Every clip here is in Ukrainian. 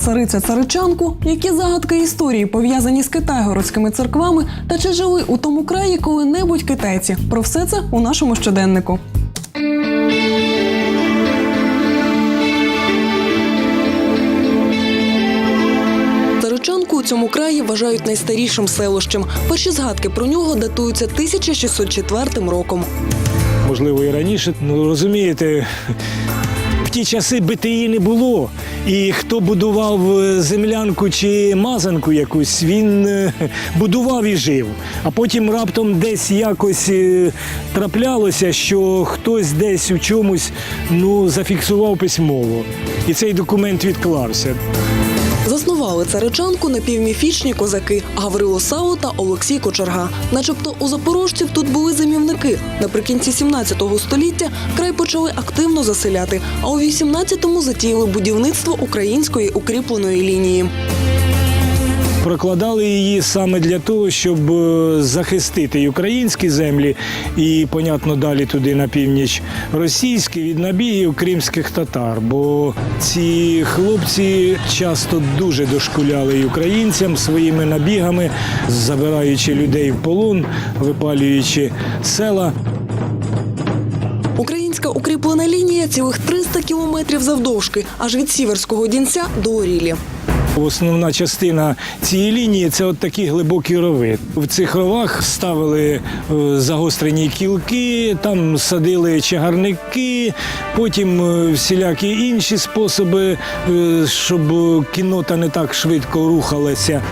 цариця царичанку, які загадки історії пов'язані з китайгородськими церквами, та чи жили у тому краї коли-небудь китайці. Про все це у нашому щоденнику. Царичанку у цьому краї вважають найстарішим селищем. Перші згадки про нього датуються 1604 роком. можливо, і раніше. Ну розумієте, ті часи БТІ не було. І хто будував е, землянку чи мазанку якусь, він е, будував і жив. А потім раптом десь якось е, траплялося, що хтось десь у чомусь ну, зафіксував письмово. І цей документ відклався. Заснували царичанку напівміфічні козаки Гаврило Сало та Олексій Кочерга. Начебто у запорожців тут були замівники. Наприкінці 17 століття край почали активно заселяти, а у 18-му затіяли будівництво української укріпленої лінії. Прокладали її саме для того, щоб е, захистити і українські землі, і, понятно, далі туди на північ російські від набігів кримських татар. Бо ці хлопці часто дуже дошкуляли і українцям своїми набігами, забираючи людей в полон, випалюючи села. Українська укріплена лінія цілих 300 кілометрів завдовжки, аж від Сіверського Дінця до Орілі. Основна частина цієї лінії це от такі глибокі рови. В цих ровах ставили е, загострені кілки, там садили чагарники, потім е, всілякі інші способи, е, щоб кінота не так швидко рухалася.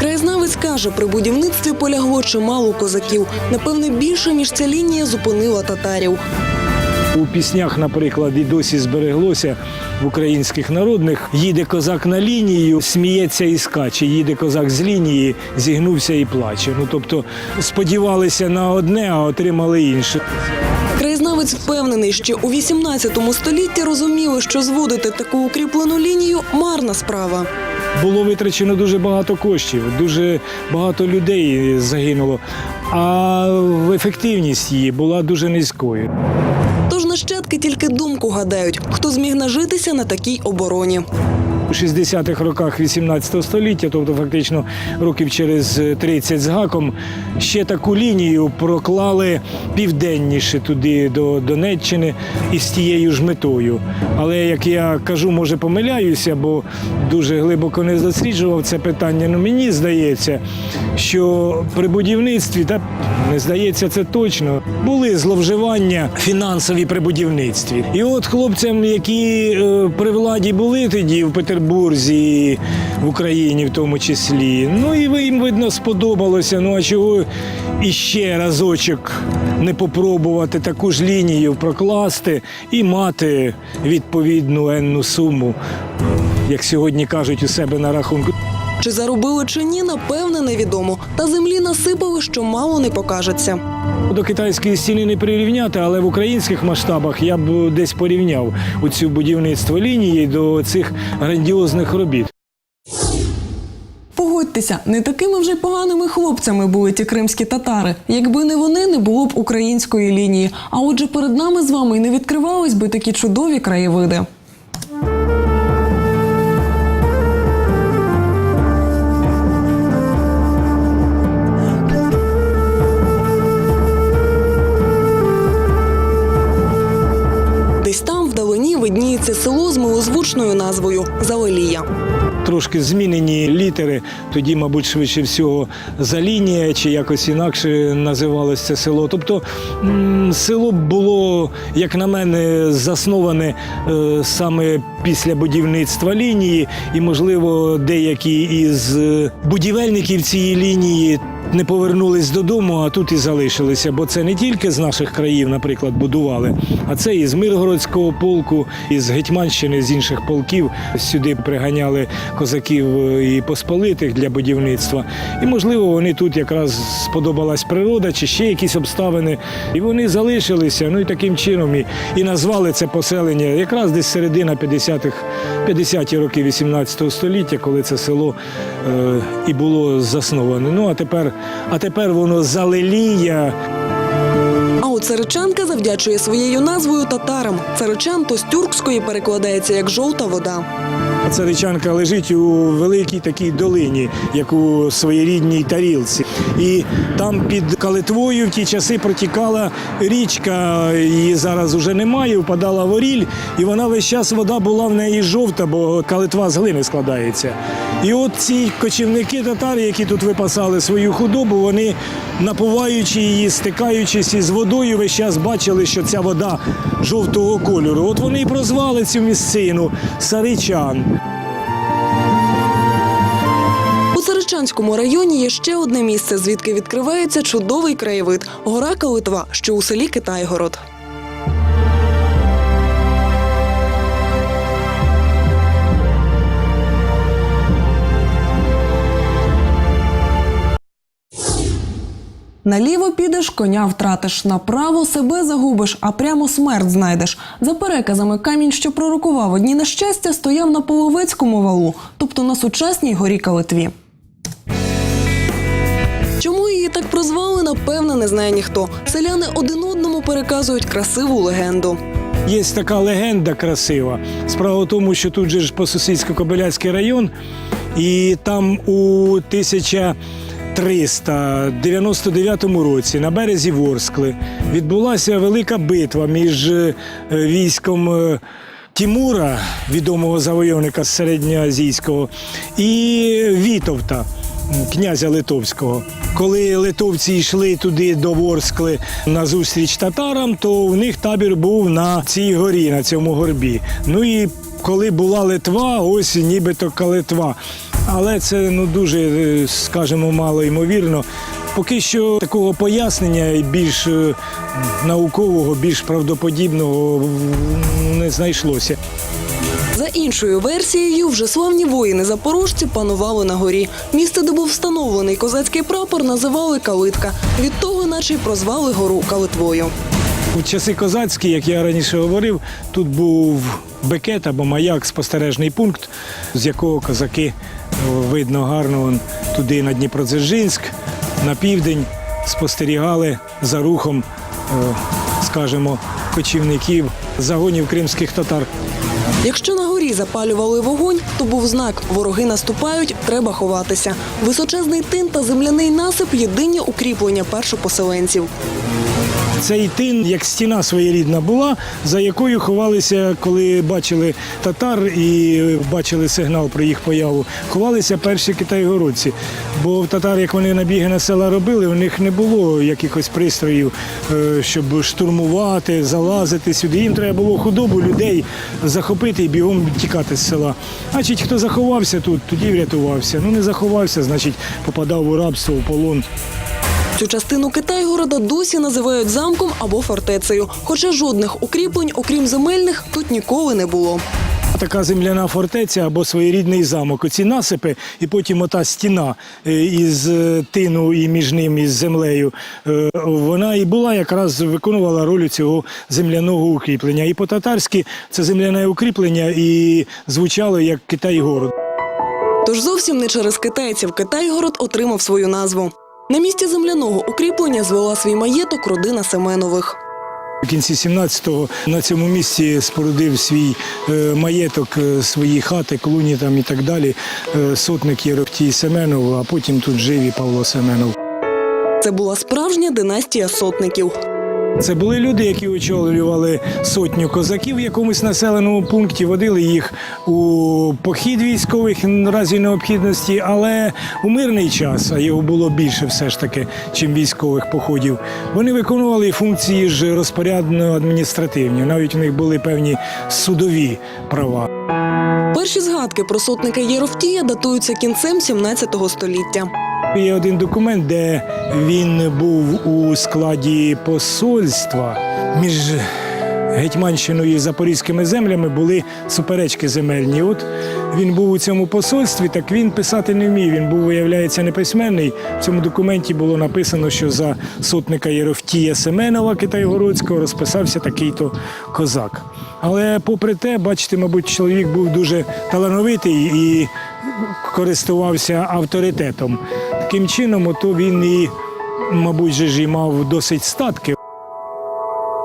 Краєзнавець каже, при будівництві полягло чимало козаків. Напевне, більше ніж ця лінія зупинила татарів. У піснях, наприклад, і досі збереглося в українських народних. Їде козак на лінію, сміється і скаче. Їде козак з лінії, зігнувся і плаче. Ну тобто сподівалися на одне, а отримали інше. Краєзнавець впевнений, що у 18 столітті розуміли, що зводити таку укріплену лінію марна справа. Було витрачено дуже багато коштів, дуже багато людей загинуло, а ефективність її була дуже низькою. Тож нащадки тільки думку гадають, хто зміг нажитися на такій обороні. У 60-х роках 18 століття, тобто фактично років через 30 з гаком, ще таку лінію проклали південніше туди до Донеччини із тією ж метою. Але як я кажу, може помиляюся, бо дуже глибоко не досліджував це питання. Ну мені здається, що при будівництві, та не здається, це точно, були зловживання фінансові при будівництві. І от хлопцям, які е, при владі були тоді в Петербурзі, в Україні в тому числі, ну і їм видно сподобалося. Ну а чого іще разочок не попробувати таку ж лінію прокласти і мати відповідну енну суму, як сьогодні кажуть у себе на рахунку. Чи заробили чи ні, напевне, невідомо. Та землі насипали, що мало не покажеться. До китайської стіни не прирівняти, але в українських масштабах я б десь порівняв у цю будівництво лінії до цих грандіозних робіт. Погодьтеся, не такими вже поганими хлопцями були ті кримські татари. Якби не вони, не було б української лінії. А отже, перед нами з вами й не відкривались би такі чудові краєвиди. Село з милозвучною назвою Залелія. Трошки змінені літери. Тоді, мабуть, швидше всього залінія чи якось інакше називалося це село. Тобто село було, як на мене, засноване е, саме після будівництва лінії, і, можливо, деякі із е, будівельників цієї лінії. Не повернулись додому, а тут і залишилися, бо це не тільки з наших країв, наприклад, будували, а це і з Миргородського полку, і з Гетьманщини, з інших полків сюди приганяли козаків е, і посполитих для будівництва. І, можливо, вони тут якраз сподобалась природа чи ще якісь обставини. І вони залишилися. Ну і таким чином і, і назвали це поселення якраз десь середина 50-х, 50-ті роки 18 століття, коли це село е, і було засноване. Ну а тепер, а тепер воно залеліє. А от Царичанка завдячує своєю назвою татарам. Царичан то з тюркської перекладається як жовта вода. Царичанка лежить у великій такій долині, як у своєрідній тарілці. І там під калитвою в ті часи протікала річка, її зараз уже немає, впадала в оріль, і вона весь час вода була в неї жовта, бо калитва з глини складається. І от ці кочівники татари, які тут випасали свою худобу, вони напуваючи її, стикаючись із водою, весь час бачили, що ця вода жовтого кольору. От вони і прозвали цю місцину Саричан. У Царичанському районі є ще одне місце, звідки відкривається чудовий краєвид гора Калитва, що у селі Китайгород. Наліво підеш, коня втратиш, направо себе загубиш, а прямо смерть знайдеш. За переказами, камінь, що пророкував одні нещастя, стояв на Половецькому валу, тобто на сучасній горі Калитві. Так прозвали, напевно, не знає ніхто. Селяни один одному переказують красиву легенду. Є така легенда красива. Справа в тому, що тут же ж по-сусідсько-кобиляцький район, і там у 1399 році на березі Ворскли відбулася велика битва між е, військом. е, Тімура, відомого завойовника середньоазійського, і Вітовта, князя Литовського. Коли литовці йшли туди до Ворскли на зустріч татарам, то в них табір був на цій горі, на цьому горбі. Ну і коли була Литва, ось нібито Калитва. Але це ну дуже, е, скажімо, мало ймовірно. Поки що такого пояснення більш е, наукового, більш правдоподібного не знайшлося. Іншою версією, вже славні воїни запорожці панували на горі. Місце, де був встановлений козацький прапор, називали Калитка. Від того, наче й прозвали гору Калитвою. У часи козацькі, як я раніше говорив, тут був бекет або маяк, спостережний пункт, з якого козаки видно гарно вон, туди на Дніпродзержинськ, на південь спостерігали за рухом, е, скажімо, кочівників, загонів кримських татар. Якщо на горі запалювали вогонь, то був знак вороги наступають, треба ховатися. Височезний тин та земляний насип єдині укріплення першопоселенців. Цей тин, як стіна своєрідна була, за якою ховалися, коли бачили татар і бачили сигнал про їх появу, ховалися перші китайгородці. Бо в татар, як вони набіги на села робили, у них не було якихось пристроїв, е, щоб штурмувати, залазити сюди. Їм треба було худобу людей захопити і бігом тікати з села. Значить, хто заховався тут, тоді врятувався. Ну не заховався, значить, попадав у рабство, у полон. Цю частину Китайгорода досі називають замком або фортецею. Хоча жодних укріплень, окрім земельних, тут ніколи не було. Така земляна фортеця або своєрідний замок. Оці насипи, і потім ота стіна е, із е, тину і між ним із землею. е, Вона і була якраз виконувала роль цього земляного укріплення. І по-татарськи це земляне укріплення і звучало як Китай-город. Тож зовсім не через китайців Китайгород отримав свою назву. На місці земляного укріплення звела свій маєток родина Семенових. У кінці 17-го на цьому місці спорудив свій е, маєток, е, свої хати, клуні там і так далі. е, Сотник Єрофтій Семенов, а потім тут жив і Павло Семенов. Це була справжня династія сотників. Це були люди, які очолювали сотню козаків в якомусь населеному пункті, водили їх у похід військових в разі необхідності, але у мирний час, а його було більше все ж таки, чим військових походів. Вони виконували функції ж розпорядно-адміністративні. Навіть у них були певні судові права. Перші згадки про сотника Єровтія датуються кінцем 17 століття. Є один документ, де він був у складі посольства між Гетьманщиною і Запорізькими землями були суперечки земельні. От він був у цьому посольстві, так він писати не вмів. Він був, виявляється, неписьменний. В цьому документі було написано, що за сотника Єровтія Семенова Китайгородського розписався такий-то козак. Але попри те, бачите, мабуть, чоловік був дуже талановитий і користувався авторитетом. Таким чином, то він і, мабуть, же і мав досить статки.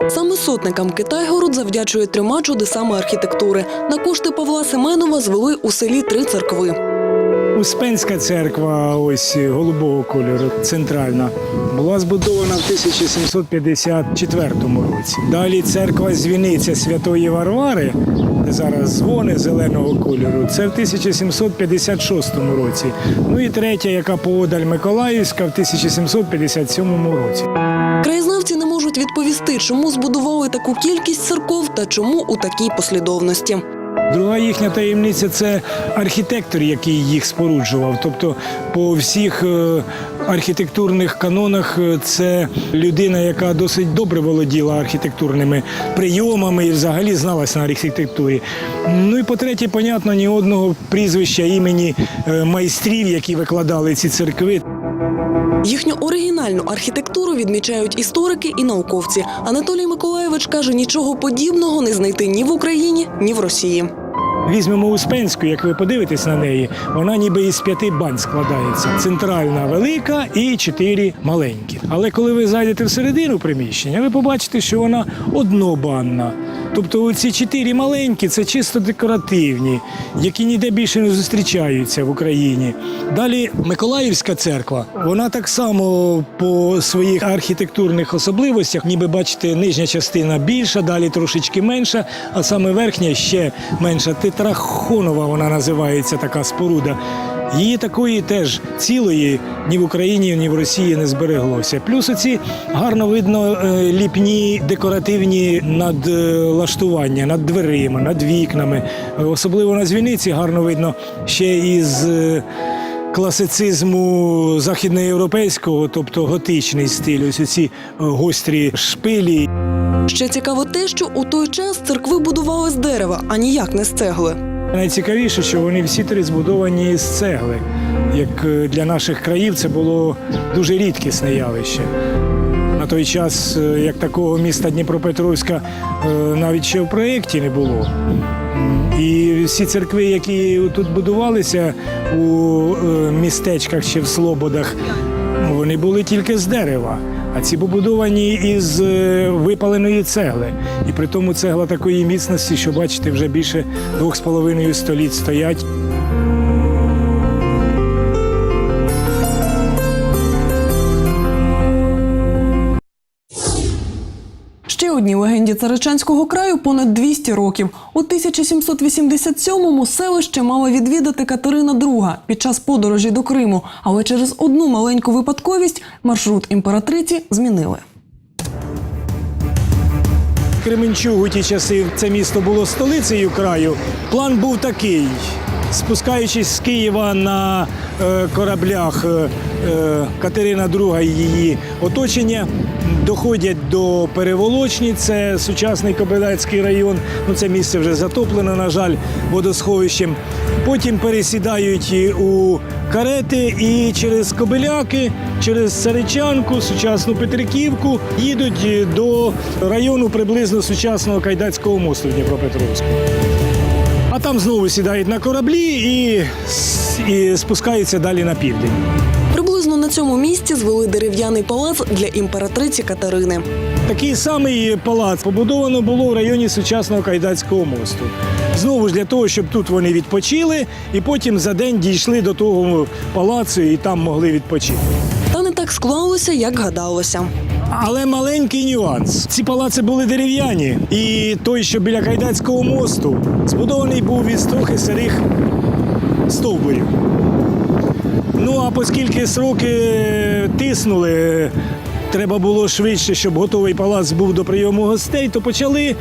Саме сотникам Китайгород завдячує трьома чудесами архітектури. На кошти Павла Семенова звели у селі три церкви. Успенська церква, ось голубого кольору, центральна, була збудована в 1754 році. Далі церква Звіниця Святої Варвари, де зараз дзвони зеленого кольору, це в 1756 році. Ну і третя, яка поодаль Миколаївська, в 1757 році. Краєзнавці не можуть відповісти, чому збудували таку кількість церков та чому у такій послідовності. Друга їхня таємниця це архітектор, який їх споруджував. Тобто, по всіх е, архітектурних канонах е, це людина, яка досить добре володіла архітектурними прийомами і взагалі зналася на архітектурі. Ну і по-третє, понятно, ні одного прізвища імені е, майстрів, які викладали ці церкви. Їхню оригінальну архітектуру відмічають історики і науковці. Анатолій Миколаєвич каже, нічого подібного не знайти ні в Україні, ні в Росії. Візьмемо Успенську, як ви подивитесь на неї, вона ніби із п'яти бань складається. Центральна велика і чотири маленькі. Але коли ви зайдете всередину приміщення, ви побачите, що вона однобанна. Тобто ці чотири маленькі це чисто декоративні, які ніде більше не зустрічаються в Україні. Далі Миколаївська церква, вона так само по своїх архітектурних особливостях, ніби бачите, нижня частина більша, далі трошечки менша, а саме верхня ще менша. Тетрахонова вона називається така споруда. Її такої теж цілої ні в Україні, ні в Росії не збереглося. Плюс оці гарно видно е, ліпні декоративні надлаштування над дверима, над вікнами. Е, Особливо на дзвіниці гарно видно ще із. Е, Класицизму західноєвропейського, тобто готичний стиль, ось ці гострі шпилі. Ще цікаво те, що у той час церкви будували з дерева, а ніяк не з цегли. Найцікавіше, що вони всі три збудовані з цегли. Як е, для наших країв це було дуже рідкісне явище. На той час, е, як такого міста Дніпропетровська е, навіть ще в проєкті не було. І всі церкви, які тут будувалися у е, містечках чи в Слободах, вони були тільки з дерева. А ці побудовані із е, випаленої цегли. І при тому цегла такої міцності, що бачите, вже більше двох з половиною століть стоять. Одній легенді Царичанського краю понад 200 років. У 1787-му селище мала відвідати Катерина II під час подорожі до Криму, але через одну маленьку випадковість маршрут імператриці змінили. Кременчуг у ті часи це місто було столицею краю. План був такий: спускаючись з Києва на е, кораблях е, е, Катерина II і її оточення. Доходять до Переволочні, це сучасний Кобилецький район. Ну це місце вже затоплено, на жаль, водосховищем. Потім пересідають у карети і через Кобиляки, через Царичанку, сучасну Петриківку їдуть до району приблизно сучасного Кайдацького мосту в Дніпропетровську. А там знову сідають на кораблі і, і спускаються далі на південь. На цьому місці звели дерев'яний палац для імператриці Катерини. Такий самий палац побудовано було в районі сучасного Кайдацького мосту. Знову ж для того, щоб тут вони відпочили, і потім за день дійшли до того палацу і там могли відпочити. Та не так склалося, як гадалося. Але маленький нюанс. Ці палаци були дерев'яні, і той, що біля Кайдацького мосту, збудований був із трохи сирих стовбурів. Ну а оскільки сроки тиснули, треба було швидше, щоб готовий палац був до прийому гостей, то почали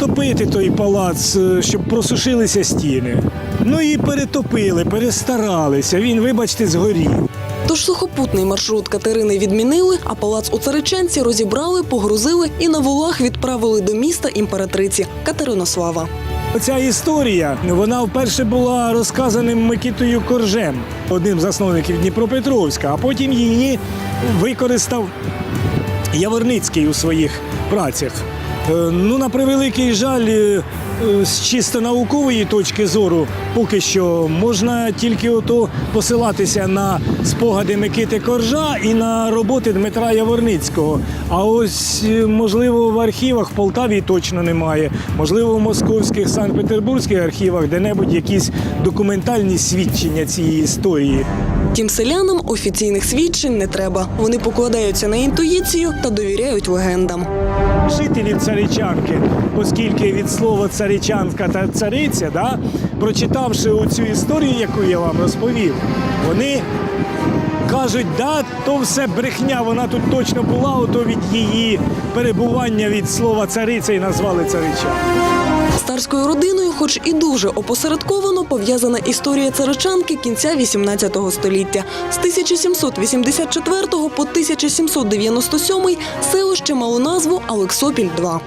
топити той палац, е, щоб просушилися стіни. Ну і перетопили, перестаралися. Він, вибачте, згорів. Тож сухопутний маршрут Катерини відмінили, а палац у Царичанці розібрали, погрузили і на волах відправили до міста імператриці Катеринослава. Ця історія вона вперше була розказаним Микітою Коржем, одним з засновників Дніпропетровська, а потім її використав Яворницький у своїх працях. Е, Ну, на превеликий жаль, е, з чисто наукової точки зору, поки що можна тільки ото посилатися на спогади Микити Коржа і на роботи Дмитра Яворницького. А ось, е, можливо, в архівах в Полтаві точно немає. Можливо, в московських Санкт-Петербурзьких архівах де-небудь якісь документальні свідчення цієї історії. Тим селянам офіційних свідчень не треба. Вони покладаються на інтуїцію та довіряють легендам. жителі царичанки, оскільки від слова царичанка та цариця, да, прочитавши оцю історію, яку я вам розповів, вони кажуть, да, то все брехня, вона тут точно була, ото від її перебування від слова цариця і назвали царичанку. З царською родиною, хоч і дуже опосередковано, пов'язана історія царичанки кінця 18 століття. З 1784 по 1797 селище мало назву Олексопіль. 2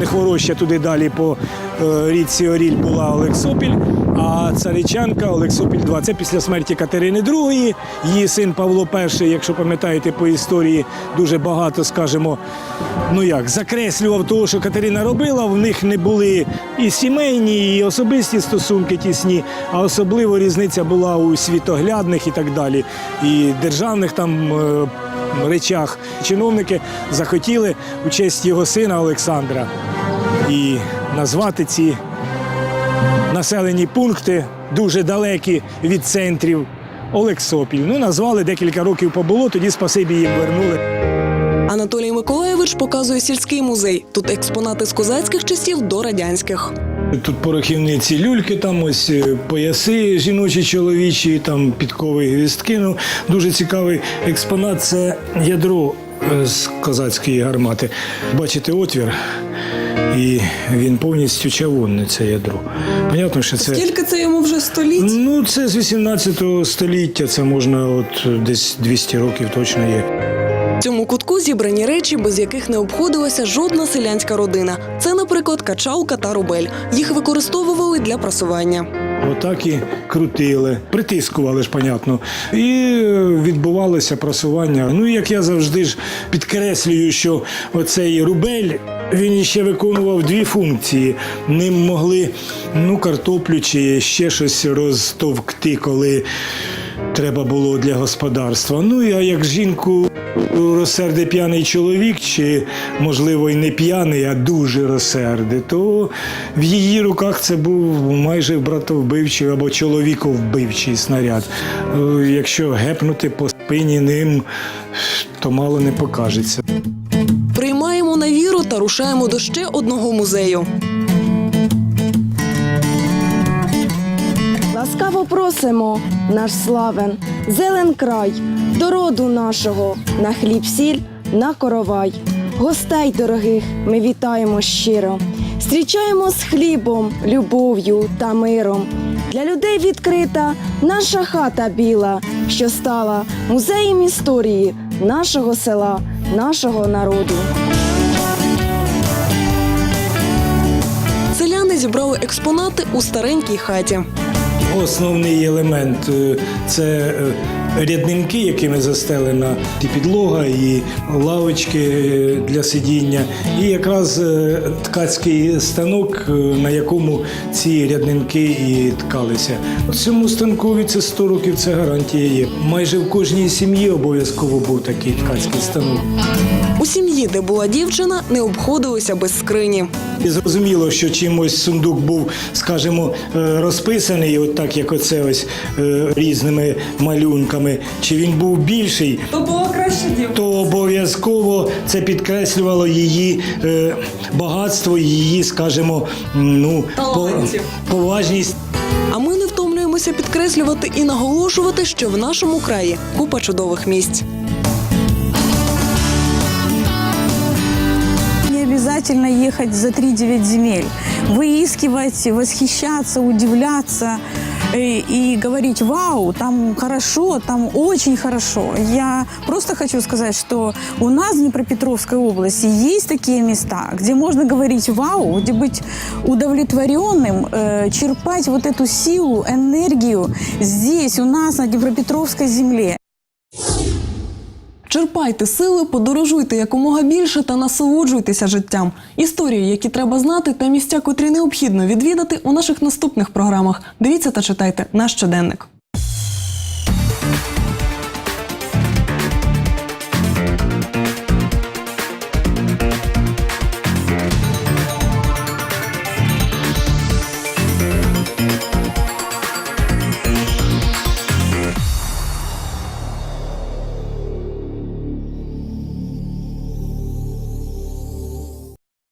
Нехвороща туди далі по е, річці Оріль була Олексопіль, а царичанка Олексопіль 2. Це після смерті Катерини II. Її син Павло І, якщо пам'ятаєте по історії, дуже багато, скажімо, ну як, закреслював того, що Катерина робила. В них не були і сімейні, і особисті стосунки тісні, а особливо різниця була у світоглядних і так далі, і державних там. е, Речах чиновники захотіли у честь його сина Олександра і назвати ці населені пункти дуже далекі від центрів Олексопіль. Ну, назвали декілька років побуло, тоді спасибі їм вернули. Анатолій Миколаєвич показує сільський музей. Тут експонати з козацьких часів до радянських. Тут порохівниці люльки, там ось е, пояси жіночі, чоловічі, там підкові гвіздки. Ну, дуже цікавий експонат це ядро е, з козацької гармати. Бачите отвір, і він повністю чавунне, це ядро. Понятно, що це. Скільки це йому вже століть? Ну, це з 18 століття, це можна от десь 200 років точно є. В цьому кутку зібрані речі, без яких не обходилася жодна селянська родина. Це, наприклад, качалка та рубель. Їх використовували для прасування. Отак і крутили, притискували ж, понятно. І е, відбувалося просування. Ну, як я завжди ж підкреслюю, що оцей рубель. Він ще виконував дві функції. Ним могли ну, картоплю чи ще щось розтовкти, коли треба було для господарства. Ну а як жінку розсерде п'яний чоловік, чи, можливо, і не п'яний, а дуже розсерде, то в її руках це був майже братовбивчий або чоловіковбивчий снаряд. Е, Якщо гепнути по спині ним, то мало не покажеться. Та рушаємо до ще одного музею. Ласкаво просимо, наш славен, зелен край, до роду нашого, на хліб сіль, на коровай. Гостей дорогих ми вітаємо щиро, зустрічаємо з хлібом, любов'ю та миром. Для людей відкрита наша хата біла, що стала музеєм історії нашого села, нашого народу. Зібрали експонати у старенькій хаті. Основний елемент е, це е, ряднинки, якими застелена і підлога, і лавочки е, для сидіння, і якраз ткацький станок, на якому ці ряднинки і ткалися. Цьому станкові це 100 років, це гарантія є. Майже в кожній сім'ї обов'язково був такий ткацький станок. У сім'ї, де була дівчина, не обходилися без скрині. І зрозуміло, що чимось сундук був, скажімо, е, розписаний, от так як оце ось е, різними малюнками. Чи він був більший, То було краще дівчина. то обов'язково це підкреслювало її е, багатство, її, скажімо, ну Талантів. поважність. А ми не втомлюємося підкреслювати і наголошувати, що в нашому краї купа чудових місць. обязательно ехать за 3-9 земель. Выискивать, восхищаться, удивляться э, и говорить, вау, там хорошо, там очень хорошо. Я просто хочу сказать, что у нас в Днепропетровской области есть такие места, где можно говорить вау, где быть удовлетворенным, э, черпать вот эту силу, энергию здесь, у нас, на Днепропетровской земле. Черпайте сили, подорожуйте якомога більше та насолоджуйтеся життям. Історії, які треба знати, та місця, котрі необхідно відвідати у наших наступних програмах. Дивіться та читайте наш щоденник.